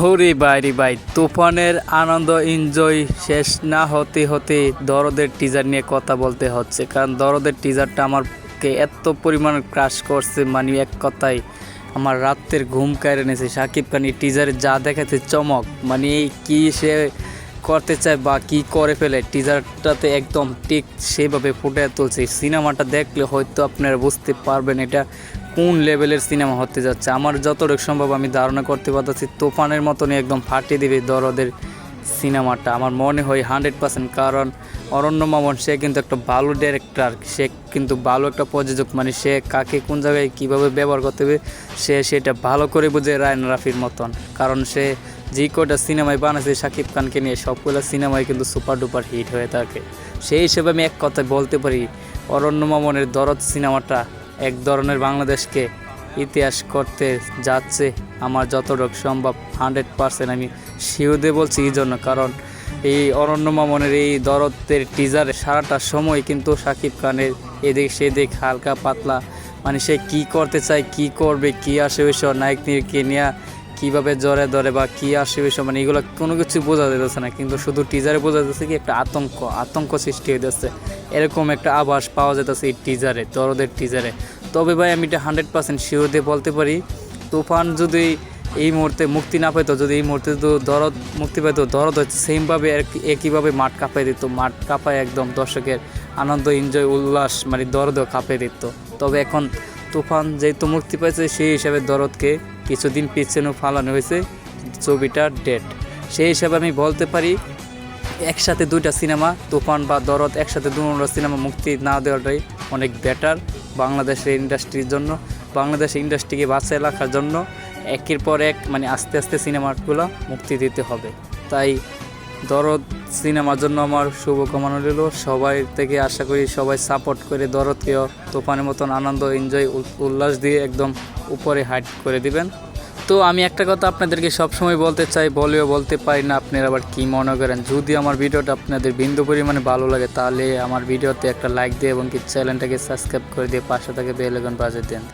হরি ভাই রে ভাই তুফানের আনন্দ এনজয় শেষ না হতে হতে দরদের টিজার নিয়ে কথা বলতে হচ্ছে। কারণ দরদের টিজারটা আমারকে এত পরিমাণ ক্রাশ করছে মানে এক কথায় আমার রাতের ঘুম কেড়ে নিয়েছে। সাকিব খান এই টিজারে যা দেখাচ্ছে চমক মানে এই কি সে করতে চায় বা কি করে ফেলে টিজারটাতে একদম ঠিক সেভাবে ফুটে তুলছে। সিনেমাটা দেখলে হয়তো আপনারা বুঝতে পারবেন এটা কোন লেভেলের সিনেমা হতে যাচ্ছে? আমার যতটুকু সম্ভব আমি ধারণা করতে পারতেছি, তোফানের মতনই একদম ফাটিয়ে দিবে দরদের সিনেমাটা। আমার মনে হয় হান্ড্রেড পার্সেন্ট, কারণ অরণ্য মামন, সে কিন্তু একটা ভালো ডিরেক্টর সে কিন্তু ভালো একটা প্রযোজক মানে সে কাকে কোন জায়গায় কীভাবে ব্যবহার করতে হবে, সে সেটা ভালো করে বুঝে রায়ন রাফির মতন। কারণ সে যে কটা সিনেমায় বানাচ্ছে শাকিব খানকে নিয়ে, সবগুলো সিনেমায় কিন্তু সুপার ডুপার হিট হয়ে থাকে। সেই হিসেবে আমি এক কথায় বলতে পারি, অরণ্য মামনের দরদ সিনেমাটা এক ধরনের বাংলাদেশকে ইতিহাস করতে যাচ্ছে। আমার যতটুকু সম্ভব, হান্ড্রেড পারসেন্ট আমি শিওদে বলছি এই জন্য। কারণ এই অরণ্য মামনের এই দরদের টিজারে সারাটা সময় কিন্তু শাকিব খানের এদিক সেদিক হালকা পাতলা। মানে সে কী করতে চায়, কি করবে, কি আসে ওইসব নায়ক নিয়ে কীভাবে জ্বরে ধরে বা কী আসে ওইসব মানে এগুলো কোনো কিছু বোঝা যেতেছে না। কিন্তু শুধু টিজারে বোঝা যাচ্ছে কি একটা আতঙ্ক আতঙ্ক সৃষ্টি যাচ্ছে এরকম একটা আভাস পাওয়া যেতেছে এই টিজারে দরদের টিজারে তবে ভাই, আমি এটা হান্ড্রেড পার্সেন্ট শিওর দিয়ে বলতে পারি, তুফান যদি এই মুহূর্তে মুক্তি না পেতো যদি এই মুহূর্তে তো দরদ মুক্তি পেতো দরদ হচ্ছে সেমভাবে এক- একইভাবে মাঠ কাঁপাই দিত। মাঠ কাঁপায় একদম দর্শকের আনন্দ এনজয় উল্লাস মানে দরদও কাঁপিয়ে দিত। তবে এখন তুফান যেহেতু মুক্তি পেয়েছে সেই হিসাবে দরদকে কিছুদিন পিছনেও ফালানো হয়েছে ছবিটার ডেট সেই হিসাবে আমি বলতে পারি, একসাথে দুইটা সিনেমা, তুফান বা দরদ, একসাথে দুটো সিনেমা মুক্তি না দেওয়াটাই অনেক বেটার বাংলাদেশের ইন্ডাস্ট্রির জন্য বাংলাদেশের ইন্ডাস্ট্রিকে বাঁচিয়ে রাখার জন্য, একের পর এক মানে আস্তে আস্তে সিনেমাগুলো মুক্তি দিতে হবে। তাই দরদ সিনেমার জন্য আমার শুভকামনা রইল। সবাই থেকে আশা করি সবাই সাপোর্ট করে দরদকেও তোফানের মতন আনন্দ এনজয় উল্লাস দিয়ে একদম উপরে হাইট করে দিবেন। তো আমি একটা কথা আপনাদেরকে সবসময় বলতে চাই, বলেও বলতে পারি না আপনারা, আবার কী মনে করেন? যদি আমার ভিডিওটা আপনাদের বিন্দু পরিমাণে ভালো লাগে, তাহলে আমার ভিডিওতে একটা লাইক দিয়ে এবং কি চ্যানেলটাকে সাবস্ক্রাইব করে দিয়ে পাশে থেকে বেল বাজিয়ে দেন।